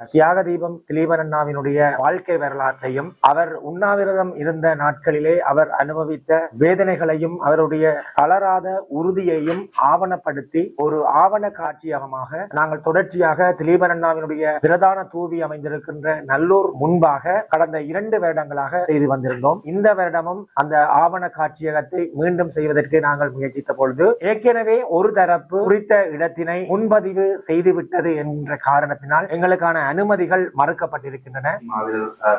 தியாக தீபம் திலீபன் அண்ணாவினுடைய வாழ்க்கை வரலாற்றையும் அவர் உண்ணாவிரதம் இருந்த நாட்களிலே அவர் அனுபவித்த வேதனைகளையும் அவருடைய தளராத உறுதியையும் ஆவணப்படுத்தி ஒரு ஆவண காட்சியகமாக நாங்கள் தொடர்ச்சியாக திலீபன் அண்ணாவினுடைய பிரதான தூவி அமைந்திருக்கின்ற நல்லூர் முன்பாக கடந்த இரண்டு வருடங்களாக செய்து வந்திருந்தோம். இந்த வருடமும் அந்த ஆவண காட்சியகத்தை மீண்டும் செய்வதற்கு நாங்கள் முயற்சித்த பொழுது ஏற்கனவே ஒரு தரப்பு குறித்த இடத்தினை முன்பதிவு செய்துவிட்டது என்ற காரணத்தினால் எங்களுக்கான அனுமதிகள் மறுக்கப்பட்டிருக்கின்றன.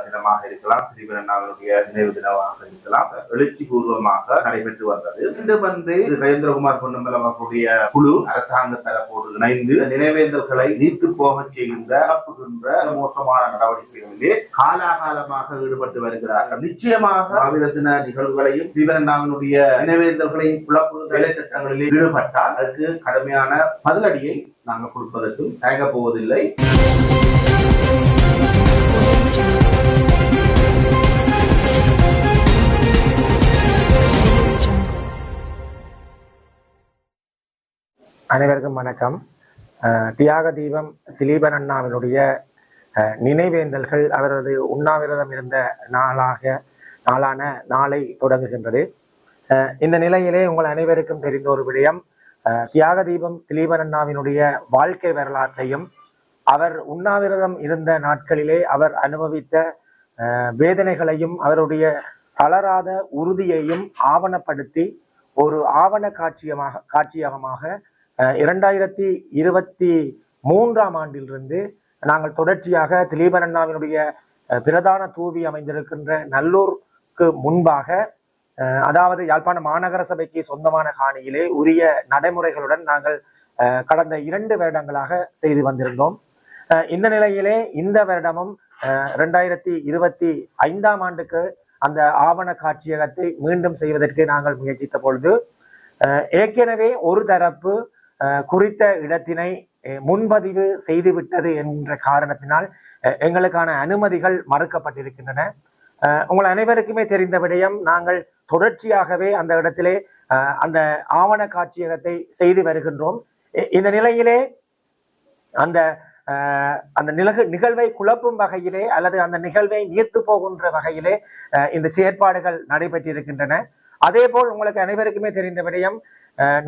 தினமாக இருக்கலாம். திரிபுரனாவுடைய நினைவு தினமாக இருக்கலாம். எழுச்சி பூர்வமாக நடைபெற்று வந்தது. இன்று வந்து ரவீந்திரகுமார் பொன்னம்பலம் அவர்களுடைய குழு அரசாங்க தரப்போடு இணைந்து நினைவேந்தல்களை நீத்து போக செய்கின்ற அப்புகின்ற மோசமான நடவடிக்கைகளிலே காலாகாலமாக ஈடுபட்டு வருகிறார்கள். நிச்சயமாக மாவீரர் தின நிகழ்வுகளையும் திரிபுரனாவினுடைய நினைவேந்தர்களையும் குழப்பு வேலை திட்டங்களிலே ஈடுபட்டால் அதுக்கு கடுமையான பதிலடியை நாங்கள் கொடுப்பதற்கும் தயங்கப் போவதில்லை. அனைவருக்கும் வணக்கம். தியாக தீபம் திலீபன் அண்ணாவினுடைய நினைவேந்தல்கள் அவரது உண்ணாவிரதம் இருந்த நாளாக நாளான நாளை தொடங்குகின்றது. இந்த நிலையிலே உங்கள் அனைவருக்கும் தெரிந்த ஒரு விடயம் தியாக தீபம் திலீபன் அண்ணாவினுடைய வாழ்க்கை வரலாற்றையும் அவர் உண்ணாவிரதம் இருந்த நாட்களிலே அவர் அனுபவித்த வேதனைகளையும் அவருடைய தளராத உறுதியையும் ஆவணப்படுத்தி ஒரு ஆவண காட்சியமாக காட்சியகமாக இரண்டாயிரத்தி இருபத்தி மூன்றாம் ஆண்டிலிருந்து நாங்கள் தொடர்ச்சியாக திலீபன் அண்ணாவினுடைய பிரதான தூவி அமைந்திருக்கின்ற நல்லூருக்கு முன்பாக அதாவது யாழ்ப்பாண மாநகர சபைக்கு சொந்தமான காணியிலே உரிய நடைமுறைகளுடன் நாங்கள் அஹ், கடந்த இரண்டு வருடங்களாக செய்து வந்திருந்தோம். அஹ், இந்த நிலையிலே இந்த வருடமும் இரண்டாயிரத்தி இருபத்தி ஐந்தாம் ஆண்டுக்கு அந்த ஆவண காட்சியகத்தை மீண்டும் செய்வதற்கு நாங்கள் முயற்சித்த பொழுது ஏற்கனவே ஒரு தரப்பு அஹ், குறித்த இடத்தினை அஹ், முன்பதிவு செய்துவிட்டது என்ற காரணத்தினால் அஹ், எங்களுக்கான அனுமதிகள் மறுக்கப்பட்டிருக்கின்றன. உங்கள் அனைவருக்குமே தெரிந்த விடயம் நாங்கள் தொடர்ச்சியாகவே அந்த இடத்திலே அந்த ஆவண காட்சியகத்தை செய்து வருகின்றோம். இந்த நிலையிலே அந்த அந்த நிலகு நிகழ்வை குழப்பும் வகையிலே அல்லது அந்த நிகழ்வை நீர்த்து போகின்ற வகையிலே இந்த செயற்பாடுகள் நடைபெற்றிருக்கின்றன. அதே போல் உங்களுக்கு அனைவருக்குமே தெரிந்த விடயம்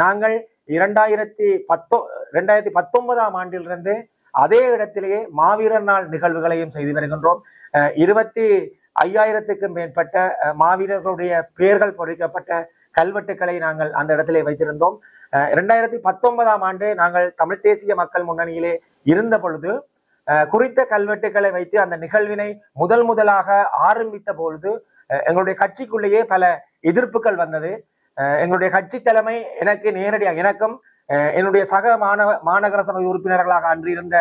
நாங்கள் இரண்டாயிரத்தி பத்தோ இரண்டாயிரத்தி பத்தொன்பதாம் ஆண்டிலிருந்து அதே இடத்திலேயே மாவீரர் நாள் நிகழ்வுகளையும் செய்து வருகின்றோம். இருபத்தி ஐயாயிரத்துக்கும் மேற்பட்ட மாவீரர்களுடைய பெயர்கள் பொறிக்கப்பட்ட கல்வெட்டுக்களை நாங்கள் அந்த இடத்திலே வைத்திருந்தோம். இரண்டாயிரத்தி பத்தொன்பதாம் ஆண்டு நாங்கள் தமிழ் தேசிய மக்கள் முன்னணியிலே இருந்த பொழுது குறித்த கல்வெட்டுக்களை வைத்து அந்த நிகழ்வினை முதல் முதலாக ஆரம்பித்த பொழுது எங்களுடைய கட்சிக்குள்ளேயே பல எதிர்ப்புகள் வந்தது. எங்களுடைய கட்சி தலைமை எனக்கு நேரடியாக எனக்கும் என்னுடைய சக மாணவ மாநகர சபை உறுப்பினர்களாக அன்று இருந்த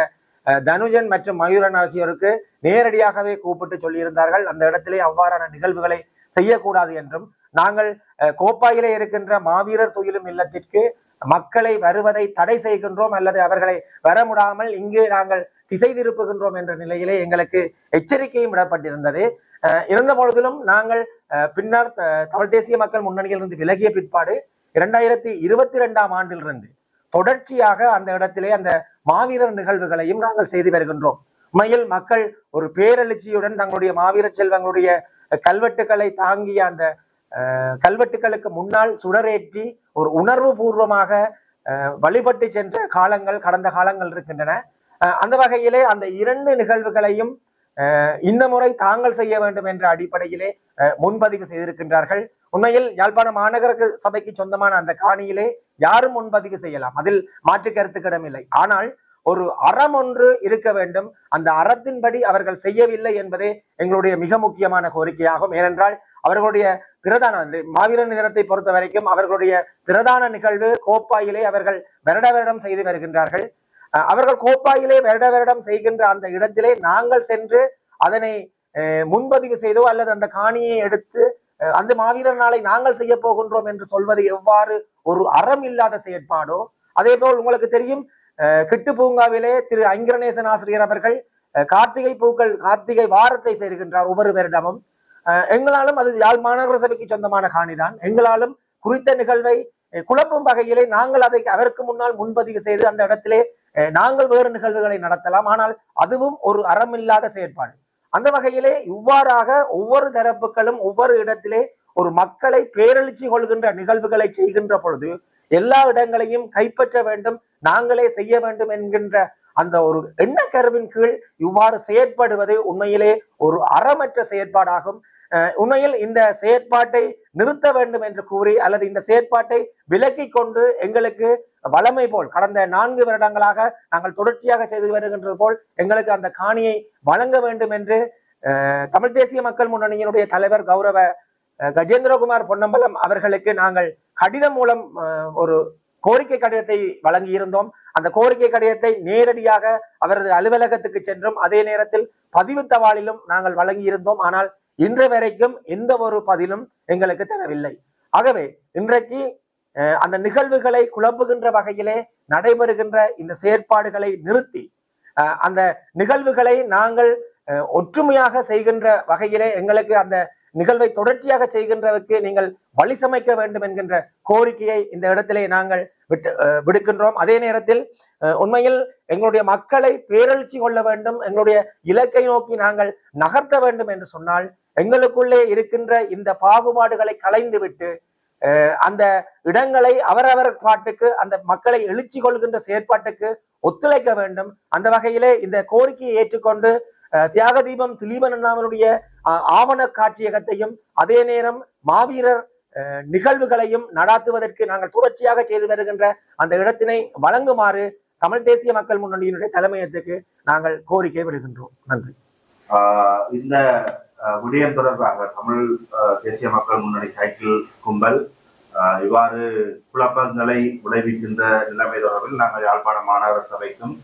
தனுஜன் மற்றும் மயூரன் ஆகியோருக்கு நேரடியாகவே கூப்பிட்டு சொல்லியிருந்தார்கள். அந்த இடத்திலே அவ்வாறான நிகழ்வுகளை செய்யக்கூடாது என்றும் நாங்கள் கோப்பாயிலே இருக்கின்ற மாவீரர் துயிலும் இல்லத்திற்கு மக்களை வருவதை தடை செய்கின்றோம் அல்லது அவர்களை வர முடாமல் இங்கே நாங்கள் திசை திருப்புகின்றோம் என்ற நிலையிலே எங்களுக்கு எச்சரிக்கையும் விடப்பட்டிருந்தது. இருந்த பொழுதிலும் நாங்கள் அஹ், பின்னர் தமிழ் தேசிய மக்கள் முன்னணியிலிருந்து விலகிய பிற்பாடு இரண்டாயிரத்தி இருபத்தி ரெண்டாம் ஆண்டிலிருந்து தொடர்ச்சியாக அந்த இடத்திலே அந்த மாவீரர் நிகழ்வுகளையும் நாங்கள் செய்து வருகின்றோம். உண்மையில் மக்கள் ஒரு பேரெழுச்சியுடன் தங்களுடைய மாவீரர் செல்வங்களுடைய கல்வெட்டுக்களை தாங்கிய அந்த கல்வெட்டுகளுக்கு முன்னால் சுடரேற்றி ஒரு உணர்வு பூர்வமாக வழிபட்டு சென்ற காலங்கள் கடந்த காலங்கள் இருக்கின்றன. அந்த வகையிலே அந்த இரண்டு நிகழ்வுகளையும் இந்த முறை தாங்கள் செய்ய வேண்டும் என்ற அடிப்படையிலே முன்பதிவு செய்திருக்கின்றார்கள். உண்மையில் யாழ்ப்பாண மாநகர சபைக்கு சொந்தமான அந்த காணியிலே யாரும் முன்பதிவு செய்யலாம். அதில் மாற்று கருத்துக்கிடம் இல்லை. ஆனால் ஒரு அறம் ஒன்று இருக்க வேண்டும். அந்த அறத்தின்படி அவர்கள் செய்யவில்லை என்பதே எங்களுடைய மிக முக்கியமான கோரிக்கையாகும். ஏனென்றால் அவர்களுடைய பிரதான மாவீரன் நிறத்தை தினத்தை பொறுத்த வரைக்கும் அவர்களுடைய பிரதான நிகழ்வு கோப்பாயிலே அவர்கள் வருட வருடம் செய்து வருகின்றார்கள். அவர்கள் கோப்பாயிலே வருட வருடம் செய்கின்ற அந்த இடத்திலே நாங்கள் சென்று அதனை முன்பதிவு செய்தோ அல்லது அந்த காணியை எடுத்து அந்த மாவீரர் நாளை நாங்கள் செய்ய போகின்றோம் என்று சொல்வது எவ்வாறு ஒரு அறம் இல்லாத செயற்பாடோ? அதே போல் உங்களுக்கு தெரியும் கிட்டு பூங்காவிலே திரு ஐங்கரணேசன் ஆசிரியர் அவர்கள் கார்த்திகை பூக்கள் கார்த்திகை வாரத்தை செய்கின்றார் ஒவ்வொரு வருடமும். எங்களாலும் அது யாழ் மாநகர சபைக்கு சொந்தமான காணிதான். எங்களாலும் குறித்த நிகழ்வை குழப்பும் வகையிலே நாங்கள் அதை அவருக்கு முன்னால் முன்பதிவு செய்து அந்த இடத்திலே நாங்கள் வேறு நிகழ்வுகளை நடத்தலாம். ஆனால் அதுவும் ஒரு அறமில்லாத செயற்பாடு. அந்த வகையிலே இவ்வாறாக ஒவ்வொரு தரப்புகளும் ஒவ்வொரு இடத்திலே ஒரு மக்களை பேரெழுச்சி கொள்கின்ற நிகழ்வுகளை செய்கின்ற பொழுது எல்லா இடங்களையும் கைப்பற்ற வேண்டும் நாங்களே செய்ய வேண்டும் என்கின்ற அந்த ஒரு எண்ணக்கருவின் கீழ் இவ்வாறு செயற்படுவது உண்மையிலே ஒரு அறமற்ற செயற்பாடாகும். அஹ் உண்மையில் இந்த செயற்பாட்டை நிறுத்த வேண்டும் என்று கூறி அல்லது இந்த செயற்பாட்டை விலக்கி கொண்டு எங்களுக்கு வளமை போல் கடந்த நான்கு வருடங்களாக நாங்கள் தொடர்ச்சியாக செய்து வருகின்றது போல் எங்களுக்கு அந்த காணியை வழங்க வேண்டும் என்று தமிழ் தேசிய மக்கள் முன்னணியினுடைய தலைவர் கௌரவ கஜேந்திரகுமார் பொன்னம்பலம் அவர்களுக்கு நாங்கள் கடிதம் மூலம் ஒரு கோரிக்கை கடிதத்தை வழங்கி இருந்தோம் அந்த கோரிக்கை கடிதத்தை நேரடியாக அவரது அலுவலகத்துக்கு சென்றும் அதே நேரத்தில் பதிவு தவாலிலும் நாங்கள் வழங்கி இருந்தோம் ஆனால் இன்று வரைக்கும் எந்த ஒரு பதிலும் எங்களுக்கு தரவில்லை. ஆகவே இன்றைக்கு அந்த நிகழ்வுகளை குழப்புகின்ற வகையிலே நடைபெறுகின்ற இந்த செயற்பாடுகளை நிறுத்தி அந்த நிகழ்வுகளை நாங்கள் அஹ், ஒற்றுமையாக செய்கின்ற வகையிலே எங்களுக்கு அந்த நிகழ்வை தொடர்ச்சியாக செய்கின்றவருக்கு நீங்கள் வழி சமைக்க வேண்டும் என்கின்ற கோரிக்கையை இந்த இடத்திலே நாங்கள் விட்டு விடுக்கின்றோம். அதே நேரத்தில் அஹ், உண்மையில் எங்களுடைய மக்களை பேரெழுச்சி கொள்ள வேண்டும் எங்களுடைய இலக்கை நோக்கி நாங்கள் நகர்த்த வேண்டும் என்று சொன்னால் எங்களுக்குள்ளே இருக்கின்ற இந்த பாகுபாடுகளை களைந்துவிட்டு அந்த இடங்களை அவரவர் பாட்டுக்கு அந்த மக்களை எழுச்சி கொள்கின்ற செயற்பாட்டுக்கு ஒத்துழைக்க வேண்டும். அந்த வகையிலே இந்த கோரிக்கையை ஏற்றுக்கொண்டு அஹ், தியாக தீபம் திலீபன் அண்ணாமனுடைய ஆவண காட்சியகத்தையும் அதே நேரம் மாவீரர் அஹ், நிகழ்வுகளையும் நடாத்துவதற்கு நாங்கள் தொடர்ச்சியாக செய்து வருகின்ற அந்த இடத்தினை வழங்குமாறு தமிழ் தேசிய மக்கள் முன்னணியினுடைய தலைமையத்துக்கு நாங்கள் கோரிக்கை விடுகின்றோம். நன்றி. இந்த ஆஹ் விடயம் தொடர்பாக தமிழ் தேசிய மக்கள் முன்னணி சைக்கிள் கும்பல் ஆஹ் இவ்வாறு குழப்பங்களை விளைவிக்கின்ற நிலைமை தொடர்பில் நாங்கள் யாழ்ப்பாண மாநகர சபைக்கும்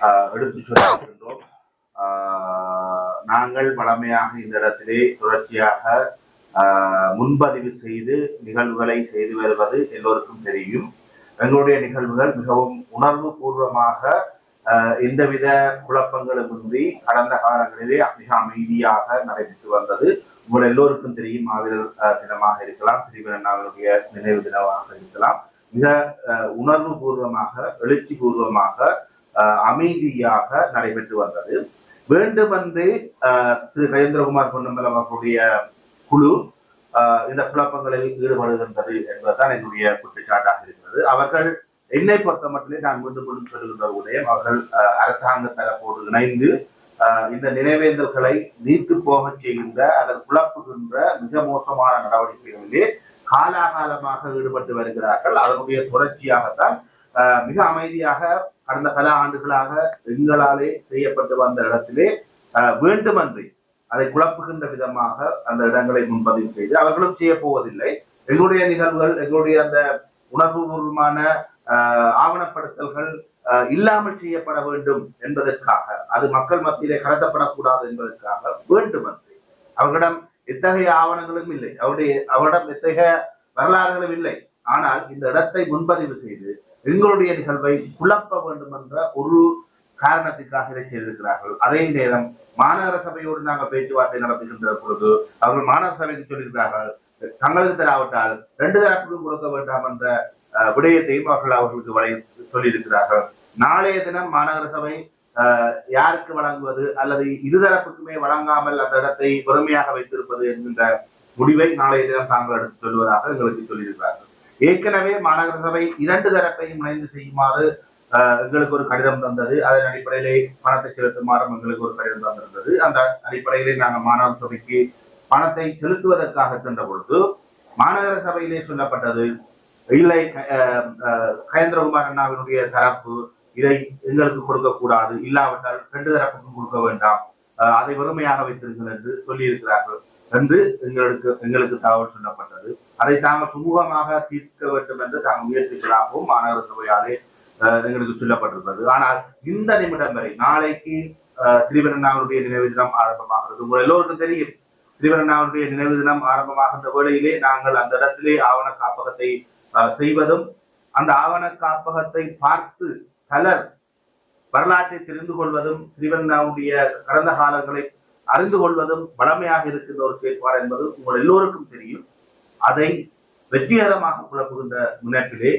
ஆஹ் எடுத்துச் சொல்லியிருக்கின்றோம். ஆஹ் நாங்கள் வளமையாக இந்த இடத்திலே தொடர்ச்சியாக ஆஹ் முன்பதிவு செய்து நிகழ்வுகளை செய்து வருவது எல்லோருக்கும் தெரியும். எங்களுடைய நிகழ்வுகள் மிகவும் உணர்வு பூர்வமாக எந்தவித குழப்பங்களுமின்றி கடந்த காலங்களிலே மிக அமைதியாக நடைபெற்று வந்தது. உங்கள் எல்லோருக்கும் தெரியும் மாவீரர் தினமாக இருக்கலாம் திரிவண்ணாவினுடைய நினைவு தினமாக இருக்கலாம். மிக உணர்வு பூர்வமாக எழுச்சி பூர்வமாக ஆஹ் அமைதியாக நடைபெற்று வந்தது. வேண்டுமென்றே ஆஹ் திரு கஜேந்திரகுமார் பொன்னம்பலம் அவர்களுடைய குழு ஆஹ் இந்த குழப்பங்களில் ஈடுபடுகின்றது என்பதுதான் என்னுடைய குற்றச்சாட்டாக இருக்கிறது. அவர்கள் என்னை பொறுத்த மட்டுமே நான் மீண்டும் மீண்டும் சொல்லுகின்ற உதயம் அவர்கள் அரசாங்க தரப்போடு இணைந்து இந்த நினைவேந்தல்களை நீத்து போகச் செய்கின்ற அதன் குழப்புகின்ற மிக மோசமான நடவடிக்கைகளிலே காலாகாலமாக ஈடுபட்டு வருகிறார்கள். அதனுடைய தொடர்ச்சியாகத்தான் மிக அமைதியாக கடந்த பல ஆண்டுகளாக எங்களாலே செய்யப்பட்டு வந்த இடத்திலே வேண்டுமன்றி அதை குழப்புகின்ற விதமாக அந்த இடங்களை முன்பதிவு செய்து அவர்களும் செய்ய போவதில்லை. எங்களுடைய நிகழ்வுகள் எங்களுடைய அந்த உணர்வுபூர்வமான ஆவணப்படுத்தல்கள் இல்லாமல் செய்யப்பட வேண்டும் என்பதற்காக அது மக்கள் மத்தியிலே கடத்தப்படக்கூடாது என்பதற்காக வேண்டுமென்று அவர்களிடம் எத்தகைய ஆவணங்களும் இல்லை. அவருடைய அவரிடம் எத்தகைய வரலாறுகளும் இல்லை. ஆனால் இந்த இடத்தை முன்பதிவு செய்து எங்களுடைய நிகழ்வை குழப்ப வேண்டும் என்ற ஒரு காரணத்திற்காக இதை செய்திருக்கிறார்கள். அதே நேரம் மாநகர சபையோடு நாங்கள் பேச்சுவார்த்தை நடத்துகின்ற பொழுது அவர்கள் மாநகர சபைக்கு சொல்லியிருக்கிறார்கள் தங்களுக்கு தராவிட்டால் ரெண்டு தரப்புக்கும் கொடுக்க வேண்டாம் என்ற விடயத்தையும் அவர்கள் அவர்களுக்கு வழி சொல்லியிருக்கிறார்கள். நாளைய தினம் மாநகர சபை யாருக்கு வழங்குவது அல்லது இருதரப்புக்குமே வழங்காமல் அந்த இடத்தை பெருமையாக வைத்திருப்பது என்கின்ற முடிவை நாளைய தினம் தாங்கள் எடுத்து சொல்வதாக எங்களுக்கு சொல்லியிருக்கிறார்கள். ஏற்கனவே மாநகர சபை இரண்டு தரப்பையும் இணைந்து செய்யுமாறு அஹ், எங்களுக்கு ஒரு கடிதம் தந்தது. அதன் அடிப்படையிலே பணத்தை செலுத்துமாறும் எங்களுக்கு ஒரு கடிதம் தந்திருந்தது. அந்த அடிப்படையிலே நாங்கள் மாநகர சபைக்கு பணத்தை செலுத்துவதற்காக சென்ற பொழுது மாநகர சபையிலே சொல்லப்பட்டது இல்லை அஹ், அண்ணாவினுடைய தரப்பு இதை எங்களுக்கு கொடுக்கக்கூடாது. இல்லாவிட்டால் ரெண்டு தரப்புக்கும் கொடுக்க வேண்டாம். அதை வெறுமையாக வைத்திருங்கள் என்று சொல்லியிருக்கிறார்கள் என்று எங்களுக்கு எங்களுக்கு தகவல் சொல்லப்பட்டது. அதை தாங்கள் சுமூகமாக தீர்க்க வேண்டும் என்று தாங்கள் முயற்சிகளாகவும் மாநகர சபையாலே எங்களுக்கு சொல்லப்பட்டிருந்தது ஆனால் இந்த நிமிடம் வரை நாளைக்கு அஹ், திருவண்ணாமலுடைய நினைவு தினம் ஆரம்பமாகிறது. உங்கள் எல்லோருக்கும் தெரியும் திருவண்ணாமலுடைய நினைவு தினம் ஆரம்பமாகின்ற வேளையிலே நாங்கள் அந்த இடத்திலே ஆவண காப்பகத்தை செய்வதும் அந்த ஆவண காப்பகத்தை பார்த்து பலர் வரலாற்றை தெரிந்து கொள்வதும் திருவண்ணாவுடைய கடந்த காலங்களை அறிந்து கொள்வதும் வளமையாக இருக்கின்ற ஒரு செயற்பாடு என்பது உங்கள் எல்லோருக்கும் தெரியும். அதை வெற்றிகரமாக குழப்புகின்ற முன்னேற்றிலே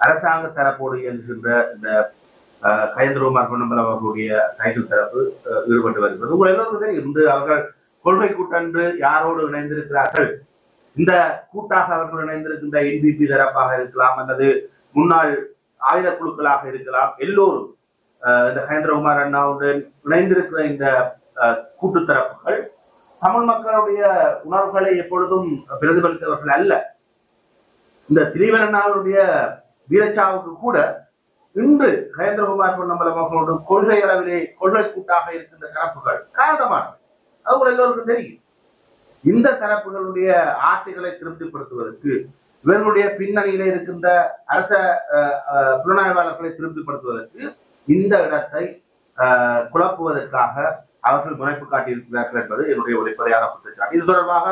அரசாங்க தரப்போடு இயங்குகின்ற இந்த அஹ், கயந்திரகுமார் பொன்னம்பலம் அவர்களுடைய டைட்டில் தரப்பு ஈடுபட்டு வருகிறது. உங்கள் எல்லோருக்கும் தெரியும். இன்று அவர்கள் கொள்கை கூட்டன்று யாரோடு இணைந்திருக்கிறார்கள்? இந்த கூட்டாக அவர்கள் இணைந்திருக்கின்ற என்பிபி தரப்பாக இருக்கலாம் அல்லது முன்னாள் ஆயுத குழுக்களாக இருக்கலாம் எல்லோரும் இந்த ஹேந்திரகுமார் அண்ணாவுடன் இணைந்திருக்கிற இந்த கூட்டு தரப்புகள் தமிழ் மக்களுடைய உணர்வுகளை எப்பொழுதும் பிரதிபலித்தவர்கள் அல்ல. இந்த திலீபன் அண்ணாவுடைய வீரச்சாவுக்கு கூட இன்று ஹேந்திரகுமார் பொன்னம்பலம் அவர்களோடு கொள்கை அளவிலே கொள்கை கூட்டாக இருக்கின்ற தரப்புகள் காரணமானது அது எல்லோருக்கும் தெரியும். இந்த தரப்புகளுடைய ஆசைகளை திருப்திப்படுத்துவதற்கு இவர்களுடைய பின்னணியிலே இருக்கின்ற அரச அஹ், அஹ், புலனாய்வாளர்களை திருப்திப்படுத்துவதற்கு இந்த இடத்தை குழப்புவதற்காக அவர்கள் முனைப்பு காட்டியிருக்கிறார்கள் என்பது என்னுடைய ஒளிப்படையான குற்றச்சாட்டு. இது தொடர்பாக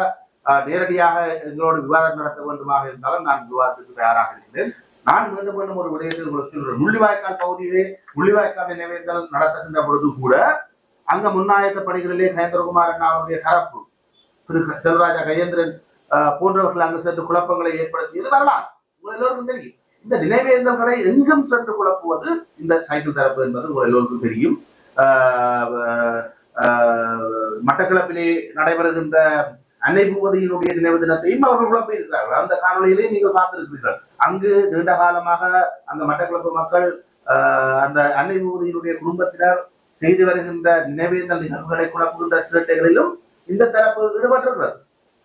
நேரடியாக எங்களோடு விவாதம் நடத்த வேண்டுமாக இருந்தாலும் நான் விவாதத்துக்கு தயாராக இருக்கிறேன். நான் மீண்டும் மீண்டும் ஒரு விடயத்தை உங்களுக்கு சொல்கிறேன். முள்ளிவாய்க்கால் பகுதியிலே முள்ளிவாய்க்கால் நினைவேந்தல் நடத்துகின்ற பொழுது கூட அங்க முன்னாயத்த பணிகளிலே கயேந்திரகுமார் அண்ணாவுடைய தரப்பு திரு செல்வராஜா கஜேந்திரன் போன்றவர்கள் அங்கு சென்று குழப்பங்களை ஏற்படுத்தியது வரலாறு. உங்கள் எல்லோருக்கும் தெரியும். இந்த நினைவேந்தல்களை எங்கும் சென்று குழப்புவது இந்த சைக்கிள் தரப்பு என்பது உங்கள் எல்லோருக்கும் தெரியும். அஹ், மட்டக்களப்பிலே நடைபெறுகின்ற அன்னை பூவதியினுடைய நினைவு தினத்தையும் அவர்கள் குழப்பி இருக்கிறார்கள் அந்த காணொலியிலே நீங்கள் பார்த்திருக்கிறீர்கள் அங்கு நீண்ட காலமாக அந்த மட்டக்களப்பு மக்கள் அந்த அன்னை பூவதியினுடைய குடும்பத்தினர் செய்து வருகின்ற நினைவேந்தல் நிகழ்வுகளை குழப்புகின்ற சேட்டைகளிலும் இந்த தரப்பு ஈடுபட்டிருக்கிறது.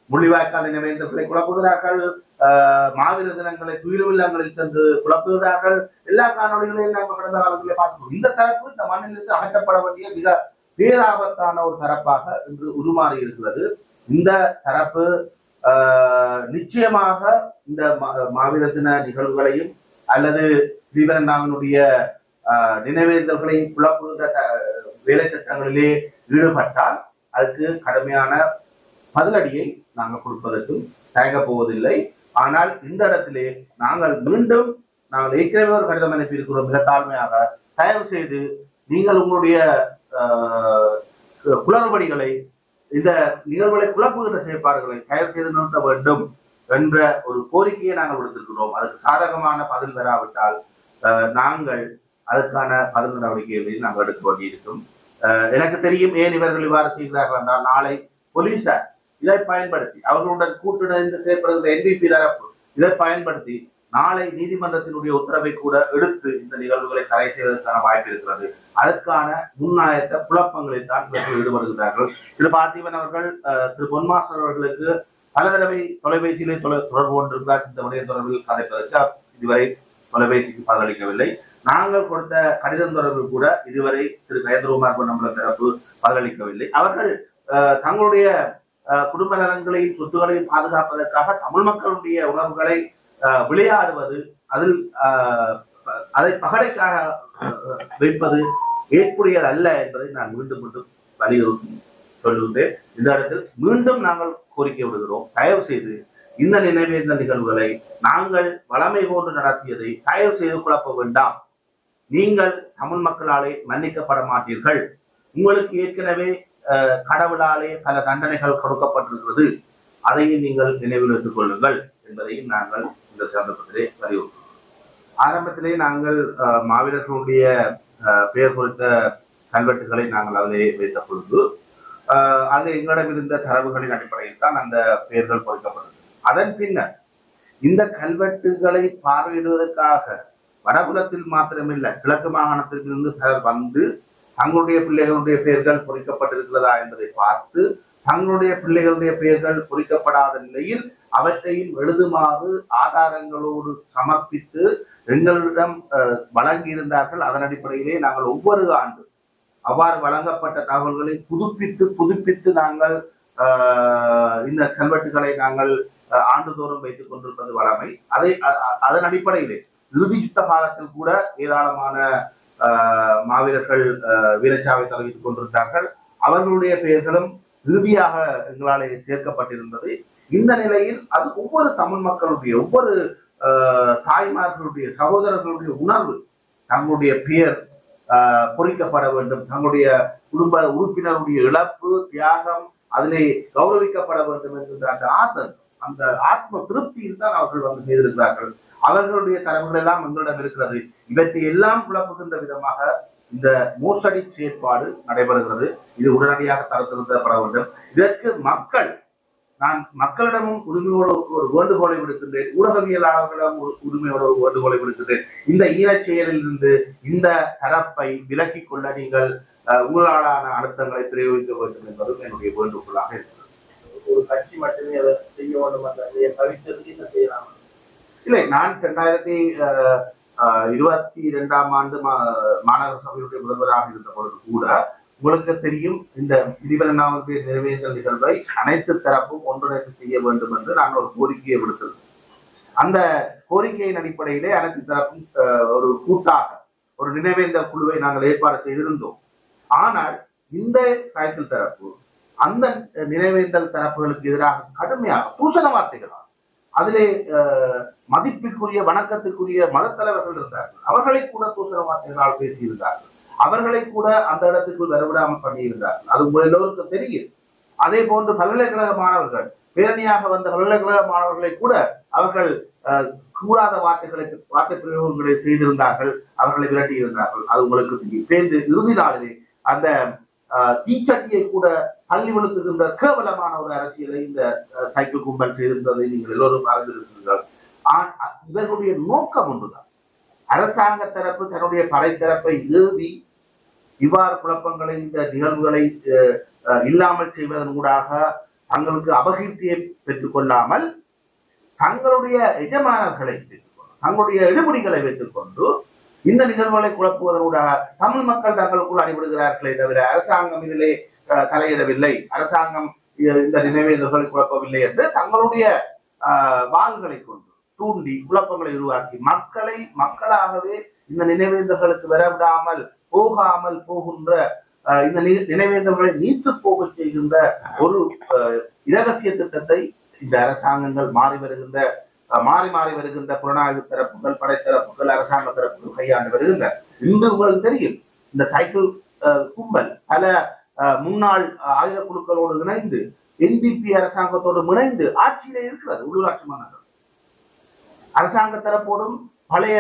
முள்ளிவாய்க்கால் நினைவேந்தல்களை குழப்புகிறார்கள். ஆஹ் மாவீர தினங்களை துயிலுமில்லங்களில் சென்று குழப்புகிறார்கள். எல்லா காணொலிகளையும் நாங்கள் கடந்த காலத்திலே பார்க்கிறோம் இந்த தரப்பு இந்த மண்ணிலிருந்து அகற்றப்பட வேண்டிய மிக பேராபத்தான ஒரு தரப்பாக இன்று உருமாறி இருக்கிறது. இந்த தரப்பு ஆஹ் நிச்சயமாக இந்த மாவீர தின நிகழ்வுகளையும் அல்லது ஸ்ரீவரன் ஆஹ் நினைவேந்தல்களையும் குழப்புகின்ற த- வேலை திட்டங்களிலே ஈடுபட்டால் அதுக்கு கடுமையான பதிலடியை நாங்கள் கொடுப்பதற்கும் தயங்கப் போவதில்லை. ஆனால் இந்த இடத்திலே நாங்கள் மீண்டும் நாங்கள் ஏற்கனவே ஒரு கடிதம் அனுப்பியிருக்கிறோம் மிக தாழ்மையாக தயவு செய்து நீங்கள் உங்களுடைய ஆஹ், குளறுபடிகளை இந்த நிகழ்வுகளை குழப்புகின்ற செயற்பாடுகளை தயவு செய்து நிறுத்த வேண்டும் என்ற ஒரு கோரிக்கையை நாங்கள் விடுத்திருக்கிறோம். அதுக்கு சாதகமான பதில் பெறாவிட்டால் நாங்கள் அதற்கான பதில் நடவடிக்கைகளை நாங்கள் எடுக்க வேண்டியிருக்கும் எனக்கு தெரியும் ஏன் இவர்கள் இவ்வாறு செய்கிறார்கள் என்றால் நாளை போலீசார் இதை பயன்படுத்தி அவர்களுடன் கூட்டிணைந்து செயற்படுகிற என்பிபி தரப்பு இதை பயன்படுத்தி நாளை நீதிமன்றத்தினுடைய உத்தரவை கூட எடுத்து இந்த நிகழ்வுகளை தடை செய்வதற்கான வாய்ப்பு இருக்கிறது. அதற்கான முன்னாயத்த குழப்பங்களில் தான் இவர்கள் ஈடுபடுகிறார்கள். திரு பார்த்திபன் அவர்கள் அஹ், திரு பொன்மாஸ்டர் அவர்களுக்கு பல தடவை தொலைபேசியிலே தொடர்பு கொண்டிருந்தார். இந்த விடய தொடர்பில் கதைப்பதற்கு இதுவரை தொலைபேசிக்கு பதிலளிக்கவில்லை. நாங்கள் கொடுத்த கடிதம் தொடர்பு கூட இதுவரை திரு கயந்திரகுமார் பொன்னம்பலம் தரப்பு பதிலளிக்கவில்லை. அவர்கள் அஹ், தங்களுடைய அஹ், குடும்ப நலன்களையும் சொத்துக்களையும் பாதுகாப்பதற்காக தமிழ் மக்களுடைய உணர்வுகளை அஹ், விளையாடுவது அதில் அதை பகடைக்காக வைப்பது ஏற்புடையது அல்ல என்பதை நான் மீண்டும் மீண்டும் வலியுறுத்தி சொல்லுகிறேன் இந்த இடத்தில் மீண்டும் நாங்கள் கோரிக்கை விடுகிறோம். தயவு செய்து இந்த நினைவேந்த நிகழ்வுகளை நாங்கள் வளமை போன்று நடத்தியதை தயவு செய்து குழப்ப வேண்டாம். நீங்கள் தமிழ் மக்களாலே மன்னிக்கப்பட மாட்டீர்கள் உங்களுக்கு ஏற்கனவே கடவுளாலே பல தண்டனைகள் கொடுக்கப்பட்டிருக்கிறது. அதையும் நீங்கள் நினைவில் வைத்துக் கொள்ளுங்கள் என்பதையும் நாங்கள் இந்த சந்தர்ப்பத்திலே வலியுறுத்துகிறோம் ஆரம்பத்திலே நாங்கள் அஹ், மாவீரர்களுடைய பெயர் குறித்த கல்வெட்டுகளை நாங்கள் அதிலே வைத்த பொழுது அது எங்களிடம் இருந்த தரவுகளின் அடிப்படையில் தான் அந்த பெயர்கள் பொறிக்கப்பட்டது அதன் பின்னர் இந்த கல்வெட்டுகளை பார்வையிடுவதற்காக வடகுலத்தில் மாத்திரமில்லை கிழக்கு மாகாணத்திலிருந்து சிலர் வந்து தங்களுடைய பிள்ளைகளுடைய பெயர்கள் பொறிக்கப்பட்டிருக்கிறதா என்பதை பார்த்து தங்களுடைய பிள்ளைகளுடைய பெயர்கள் பொறிக்கப்படாத நிலையில் அவற்றையும் எழுதுமாறு ஆதாரங்களோடு சமர்ப்பித்து எங்களிடம் அஹ், வழங்கியிருந்தார்கள். அதன் அடிப்படையிலே நாங்கள் ஒவ்வொரு ஆண்டு அவ்வாறு வழங்கப்பட்ட தகவல்களை புதுப்பித்து புதுப்பித்து நாங்கள் இந்த கல்வெட்டுகளை நாங்கள் ஆண்டுதோறும் வைத்துக் கொண்டிருப்பது வழமை. அதை அதன் அடிப்படையிலே இறுதி யுத்த காலத்தில் கூட ஏராளமான ஆஹ், மாவீரர்கள் வீரச்சாவை தலைவித்துக் கொண்டிருந்தார்கள். அவர்களுடைய பெயர்களும் இறுதியாக எங்களாலே சேர்க்கப்பட்டிருந்தது. இந்த நிலையில் அது ஒவ்வொரு தமிழ் மக்களுடைய ஒவ்வொரு தாய்மார்களுடைய சகோதரர்களுடைய உணர்வு தங்களுடைய பெயர் பொறிக்கப்பட வேண்டும். தங்களுடைய குடும்ப உறுப்பினருடைய இழப்பு தியாகம் அதிலே கௌரவிக்கப்பட வேண்டும் என்கின்ற அந்த ஆதங்கம் அந்த ஆத்ம திருப்தியில் தான் அவர்கள் வந்து செய்திருக்கிறார்கள். அவர்களுடைய தரவுகள் எல்லாம் எங்களிடம் இருக்கிறது. இவற்றை எல்லாம் குழப்புகின்ற விதமாக இந்த மோசடி செயற்பாடு நடைபெறுகிறது. இது உடனடியாக தரத்திருத்தப்பட வேண்டும். இதற்கு மக்கள் நான் மக்களிடமும் உரிமையோடு ஒரு வேண்டுகோளை விடுக்கின்றேன். ஊடகவியலாளர்களிடம் ஒரு உரிமையோடு ஒரு வேண்டுகோளை விடுக்கின்றேன். இந்த ஈழச் செயலிலிருந்து இந்த தரப்பை விலக்கிக் கொள்ள நீங்கள் உங்களாலான அழுத்தங்களை பிரயோகிக்க வேண்டும் என்பதும் என்னுடைய வேண்டுகோளாக இருக்கிறது. ஒரு கட்சி மட்டுமே அதை செய்ய வேண்டும் என்ற தவிர்த்ததுக்கு என்ன செய்யலாம். இல்லை நான் ரெண்டாயிரத்தி அஹ், இருபத்தி இரண்டாம் ஆண்டு மா- மாநகர சபையுடைய முதல்வராக இருந்த பொழுது கூட உங்களுக்கு தெரியும் இந்த திரிபலனாவுக்கு நிறைவேற்றல் நிகழ்வை அனைத்து தரப்பும் ஒன்றிணைந்து செய்ய வேண்டும் என்று நான் ஒரு கோரிக்கையை விடுத்திருந்தேன். அந்த கோரிக்கையின் அடிப்படையிலே அனைத்து தரப்பும் ஒரு கூட்டாக ஒரு நினைவேந்தல் குழுவை நாங்கள் ஏற்பாடு செய்திருந்தோம். ஆனால் இந்த சைக்கிள் தரப்பு அந்த நினைவேந்தல் தரப்புகளுக்கு எதிராக கடுமையாக தூசண வார்த்தைகளால் அதிலே மதிப்பிற்குரிய வணக்கத்திற்குரிய மதத்தலைவர்கள் இருந்தார்கள். அவர்களை கூட தூசண வார்த்தைகளால் பேசியிருந்தார்கள். அவர்களை கூட அந்த இடத்துக்குள் வரவிடாமல் பண்ணியிருந்தார்கள். அது உங்கள் எல்லோருக்கும் தெரியும். அதே போன்று பல்கலைக்கழக மாணவர்கள் பேரணியாக வந்த பல்கலைக்கழக மாணவர்களை கூட அவர்கள் கூடாத வார்த்தைகளை வார்த்தை பிரயோகங்களை செய்திருந்தார்கள். அவர்களை விரட்டியிருந்தார்கள். அது உங்களுக்கு தெரியும். சேர்ந்து இறுதி நாளிலே அந்த தீச்சட்டியை கூட தள்ளி விழுத்துகின்ற கேவலமான ஒரு அரசியலை இந்த சைக்கிள் கும்பல் செய்திருந்ததை நீங்கள் எல்லோரும் அறிந்திருக்கிறீர்கள். ஆ- அ- இவர்களுடைய நோக்கம் ஒன்றுதான். அரசாங்க தரப்பு தன்னுடைய படைத்தரப்பை ஏவி இவ்வாறு குழப்பங்களை இந்த நிகழ்வுகளை அஹ், அஹ், இல்லாமல் செய்வதன் ஊடாக தங்களுக்கு அபகீர்த்தியை பெற்றுக் கொள்ளாமல் தங்களுடைய எஜமானர்களை பெற்றுக்கொண்டு தங்களுடைய எடுபடிகளை வைத்துக்கொண்டு இந்த நிகழ்வுகளை குழப்புவதனூடாக தமிழ் மக்கள் தங்களுக்குள் அடிபடுகிறார்களே தவிர அரசாங்கம் இதிலே தலையிடவில்லை. அரசாங்கம் இந்த நினைவேந்தல்களை குழப்பவில்லை என்று தங்களுடைய வாள்களை கொண்டு தூண்டி குழப்பங்களை உருவாக்கி மக்களை மக்களாகவே இந்த நினைவேந்தல்களுக்கு வரவிடாமல் போகாமல் போகின்ற அஹ், இந்த நி- நினைவேந்தல்களை நீத்து போக செய்கின்ற ஒரு அஹ், இரகசிய திட்டத்தை இந்த அரசாங்கங்கள் மாறி வருகின்ற மாறி மாறி வருகின்ற புலனாய்வு தரப்புகள் படைத்தரப்புகள் அரசாங்க தரப்புகள் கையாண்டு வருகின்ற இன்று உங்களுக்கு தெரியும் இந்த சைக்கிள் அஹ், கும்பல் பல முன்னாள் ஆயுத குழுக்களோடு இணைந்து என்பிபி அரசாங்கத்தோடு இணைந்து ஆட்சியிலே இருக்கிறது உள்ளூராட்சி மாநகரம். அரசாங்க தரப்போடும் பழைய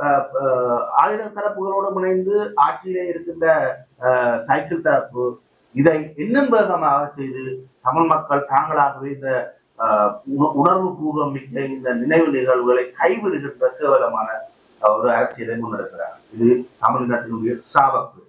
அஹ், அஹ், ஆயுத தரப்புகளோடும் இணைந்து ஆட்சியிலே இருக்கின்ற அஹ், சைக்கிள் தரப்பு இதை இன்னும் வேகமாக செய்து தமிழ் மக்கள் தாங்களாகவே இந்த உணர்வு பூர்வம் மிக்க இந்த நினைவு நிகழ்வுகளை கைவிடுகின்ற கேவலமான ஒரு அரசியலை முன்னெடுக்கிறார். இது தமிழ்நாட்டினுடைய சாபக்கு